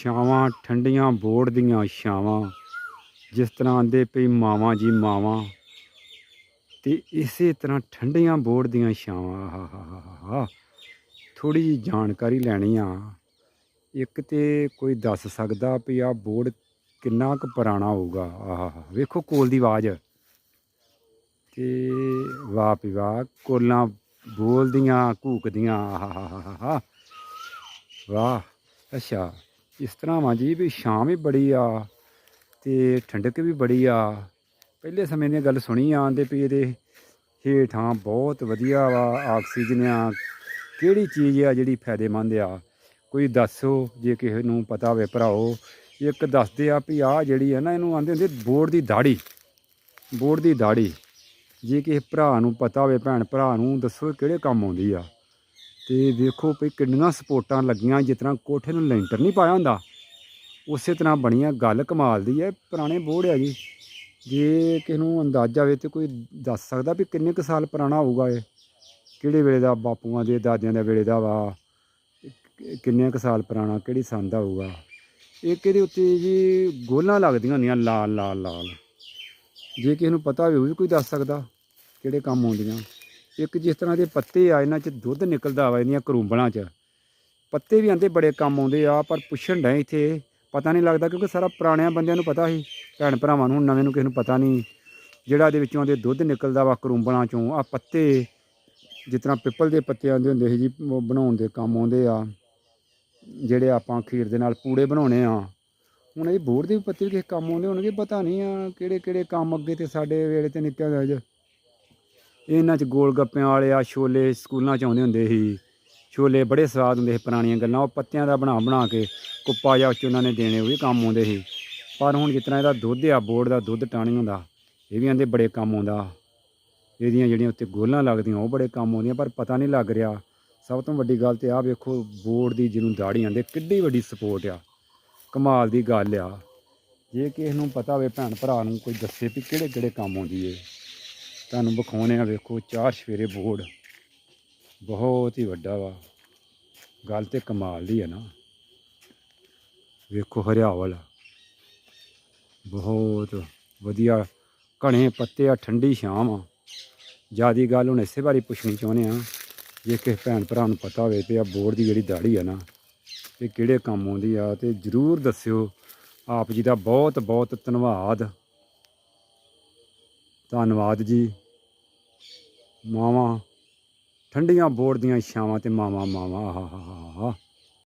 ਛਾਵਾਂ, ਠੰਡੀਆਂ ਬੋੜ ਦੀਆਂ ਛਾਵਾਂ। ਜਿਸ ਤਰ੍ਹਾਂ ਆਂਦੇ ਪਈ ਮਾਵਾਂ ਜੀ ਮਾਵਾਂ, ਤੇ ਇਸੇ ਤਰ੍ਹਾਂ ਠੰਡੀਆਂ ਬੋੜ ਦੀਆਂ ਛਾਵਾਂ। ਆਹਾਹਾਹਾ ਥੋੜੀ ਜੀ ਜਾਣਕਾਰੀ ਲੈਣੀ ਆ। ਇੱਕ ਤੇ ਕੋਈ ਦੱਸ ਸਕਦਾ ਵੀ ਆ ਬੋੜ ਕਿੰਨਾ ਕੁ ਪੁਰਾਣਾ ਹੋਊਗਾ। ਆਹਾ ਵੇਖੋ ਕੋਲ ਦੀ ਆਵਾਜ਼। ਤੇ ਵਾਹ ਪੀ ਵਾਹ, ਕੋਲਾਂ ਬੋਲਦੀਆਂ, ਘੂਕਦੀਆਂ। ਆਹਾਹਾਹਾ ਵਾਹ, ਅੱਛਾ। ਇਸ ਤਰ੍ਹਾਂ ਵਾ ਜੀ ਵੀ ਸ਼ਾਮ ਵੀ ਬੜੀ ਆ ਤੇ ਠੰਡਕ ਵੀ ਬੜੀ ਆ। ਪਹਿਲੇ ਸਮੇਂ ਦੀਆਂ ਗੱਲ ਸੁਣੀ ਆਂਦੇ ਵੀ ਇਹਦੇ ਹੇਠਾਂ ਬਹੁਤ ਵਧੀਆ ਵਾ ਆਕਸੀਜਨ ਆ। ਕਿਹੜੀ ਚੀਜ਼ ਆ ਜਿਹੜੀ ਫਾਇਦੇਮੰਦ ਆ? ਕੋਈ ਦੱਸੋ, ਜੇ ਕਿਸੇ ਨੂੰ ਪਤਾ ਹੋਵੇ ਭਰਾਓ। ਇੱਕ ਦੱਸਦੇ ਆ ਵੀ ਆ ਜਿਹੜੀ ਆ ਨਾ, ਇਹਨੂੰ ਆਂਦੇ ਹੁੰਦੇ ਬੋਰਡ ਦੀ ਦਾੜੀ ਬੋਰਡ ਦੀ ਦਾੜੀ ਜੇ ਕਿਸੇ ਭਰਾ ਨੂੰ ਪਤਾ ਹੋਵੇ, ਭੈਣ ਭਰਾ ਨੂੰ ਦੱਸੋ ਕਿਹੜੇ ਕੰਮ ਆਉਂਦੀ ਆ। ਤੇ ਵੇਖੋ ਵੀ ਕਿੰਨੀਆਂ ਸਪੋਰਟਾਂ ਲੱਗੀਆਂ, ਜਿਸ ਤਰ੍ਹਾਂ ਕੋਠੇ ਨੂੰ ਲੈਂਟਰ ਨਹੀਂ ਪਾਇਆ ਹੁੰਦਾ। ਉਸੇ ਤਰ੍ਹਾਂ ਬਣੀਆਂ, ਗੱਲ ਕਮਾਲ ਦੀ ਹੈ, ਪੁਰਾਣੇ ਬੋੜ ਹੈ ਜੀ ਜੇ ਕਿਸੇ ਨੂੰ ਅੰਦਾਜ਼ਾ ਹੋਵੇ ਤੇ ਕੋਈ ਦੱਸ ਸਕਦਾ ਵੀ ਕਿੰਨੇ ਕੁ ਸਾਲ ਪੁਰਾਣਾ ਹੋਊਗਾ ਇਹ। ਕਿਹੜੇ ਵੇਲੇ ਦਾ ਬਾਪੂਆਂ ਦੇ, ਦਾਦਿਆਂ ਦੇ ਵੇਲੇ ਦਾ ਵਾ, ਕਿੰਨੇ ਕੁ ਸਾਲ ਪੁਰਾਣਾ, ਕਿਹੜੀ ਸੰਦ ਦਾ ਹੋਊਗਾ। ਇਹ ਕਿਹਦੇ ਉੱਤੇ ਜੀ, ਗੋਲਾਂ ਲੱਗਦੀਆਂ ਹੁੰਦੀਆਂ, ਲਾਲ ਲਾਲ ਲਾਲ। ਜੇ ਕਿਸੇ ਨੂੰ ਪਤਾ ਹੋਵੇ, ਉਹ ਵੀ ਕੋਈ ਦੱਸ ਸਕਦਾ ਕਿਹੜੇ ਕੰਮ ਆਉਂਦੀਆਂ। ਇੱਕ ਜਿਸ ਤਰ੍ਹਾਂ ਦੇ ਪੱਤੇ ਆ, ਇਹਨਾਂ 'ਚ ਦੁੱਧ ਨਿਕਲਦਾ ਵਾ ਇਹਦੀਆਂ ਕਰੂੰਬਲਾਂ 'ਚ। ਪੱਤੇ ਵੀ ਆਂਦੇ ਬੜੇ ਕੰਮ ਆਉਂਦੇ ਆ, ਪਰ ਪੁੱਛਣ ਡਏ ਇੱਥੇ, ਪਤਾ ਨਹੀਂ ਲੱਗਦਾ, ਕਿਉਂਕਿ ਸਾਰਾ ਪੁਰਾਣਿਆਂ ਬੰਦਿਆਂ ਨੂੰ ਪਤਾ ਸੀ, ਭੈਣ ਭਰਾਵਾਂ ਨੂੰ, ਨਵੇਂ ਨੂੰ ਕਿਸੇ ਨੂੰ ਪਤਾ ਨਹੀਂ, ਜਿਹੜਾ ਇਹਦੇ ਵਿੱਚੋਂ ਦੇ ਦੁੱਧ ਨਿਕਲਦਾ ਵਾ ਕਰੂੰਬਲਾਂ 'ਚੋਂ। ਆ ਪੱਤੇ, ਜਿਸ ਤਰ੍ਹਾਂ ਪਿੱਪਲ ਦੇ ਪੱਤੇ ਆਉਂਦੇ ਹੁੰਦੇ ਸੀ ਜੀ, ਉਹ ਬਣਾਉਣ ਦੇ ਕੰਮ ਆਉਂਦੇ ਆ, ਜਿਹੜੇ ਆਪਾਂ ਖੀਰ ਦੇ ਨਾਲ ਪੂੜੇ ਬਣਾਉਣੇ ਆ। ਹੁਣ ਇਹ ਬੋੜ ਦੇ ਵੀ ਪੱਤੇ ਵੀ ਕਿਸੇ ਕੰਮ ਆਉਂਦੇ ਹੋਣਗੇ, ਪਤਾ ਨਹੀਂ ਆ ਕਿਹੜੇ ਕਿਹੜੇ ਕੰਮ ਅੱਗੇ ਤੇ ਸਾਡੇ ਵੇਲੇ ਤੇ ਨਿਕਲ ਗਏ ਜੇ। ਇਹਨਾਂ 'ਚ ਗੋਲ ਗੱਪਿਆਂ ਵਾਲੇ ਆ, ਛੋਲੇ ਸਕੂਲਾਂ 'ਚ ਆਉਂਦੇ ਹੁੰਦੇ ਸੀ। ਛੋਲੇ ਬੜੇ ਸਵਾਦ ਹੁੰਦੇ ਸੀ ਪੁਰਾਣੀਆਂ ਗੱਲਾਂ, ਉਹ ਪੱਤਿਆਂ ਦਾ ਬਣਾ ਬਣਾ ਕੇ ਕੁੱਪਾ ਜਾਂ ਉੱਚ ਉਹਨਾਂ ਨੇ ਦੇਣੇ, ਉਹ ਵੀ ਕੰਮ ਆਉਂਦੇ ਸੀ। ਪਰ ਹੁਣ ਜਿਸ ਤਰ੍ਹਾਂ ਇਹਦਾ ਦੁੱਧ ਆ ਬੋਰਡ ਦਾ ਦੁੱਧ ਟਾਣੀਆਂ ਦਾ ਇਹ ਵੀ ਆਂਦੇ ਬੜੇ ਕੰਮ ਆਉਂਦਾ। ਇਹਦੀਆਂ ਜਿਹੜੀਆਂ ਉੱਤੇ ਗੋਲਾਂ ਲੱਗਦੀਆਂ, ਉਹ ਬੜੇ ਕੰਮ ਆਉਂਦੀਆਂ, ਪਰ ਪਤਾ ਨਹੀਂ ਲੱਗ ਰਿਹਾ। ਸਭ ਤੋਂ ਵੱਡੀ ਗੱਲ ਤੇ ਆ ਵੇਖੋ ਬੋਰਡ ਦੀ ਜਿਹਨੂੰ ਦਾੜੀ ਆਂਦੇ, ਕਿੱਡੀ ਵੱਡੀ ਸਪੋਰਟ ਆ। ਕਮਾਲ ਦੀ ਗੱਲ ਆ। ਜੇ ਕਿਸੇ ਨੂੰ ਪਤਾ ਹੋਵੇ ਭੈਣ ਭਰਾ ਨੂੰ ਕੋਈ ਦੱਸੇ ਵੀ ਕਿਹੜੇ ਕਿਹੜੇ ਕੰਮ ਆਉਂਦੀ ਏ। ਤੁਹਾਨੂੰ ਵਿਖਾਉਣੇ ਆ, ਵੇਖੋ, ਚਾਰ ਸਵੇਰੇ ਬੋਰਡ। ਬਹੁਤ ਹੀ ਵੱਡਾ ਵਾ। ਗੱਲ ਤੇ ਕਮਾਲ ਦੀ ਹੈ ਨਾ। ਵੇਖੋ, ਹਰਿਆਵਲ। ਬਹੁਤ ਵਧੀਆ। ਘਣੇ ਪੱਤੇ ਆ, ਠੰਡੀ ਸ਼ਾਮ ਆ। ਜਿਆਦੀ ਗੱਲ ਹੁਣ ਇਸੇ ਬਾਰੇ ਪੁੱਛਣੀ ਚਾਹੁੰਦੇ ਆ, ਜੇ ਕਿਸੇ ਭੈਣ ਭਰਾ ਨੂੰ ਪਤਾ ਹੋਵੇ ਤੇ ਆ ਬੋਰਡ ਦੀ ਜਿਹੜੀ ਦਾੜੀ ਆ ਨਾ, ਇਹ ਕਿਹੜੇ ਕੰਮ ਆਉਂਦੀ ਆ, ਤੇ ਜਰੂਰ ਦੱਸਿਓ। ਆਪ ਜੀ ਦਾ ਬਹੁਤ ਬਹੁਤ ਧੰਨਵਾਦ। ਧੰਨਵਾਦ ਜੀ। ਮਾਵਾਂ ਠੰਡੀਆਂ ਬੋੜ ਦੀਆਂ ਛਾਵਾਂ ਤੇ ਮਾਵਾਂ ਮਾਵਾਂ ਆਹਾ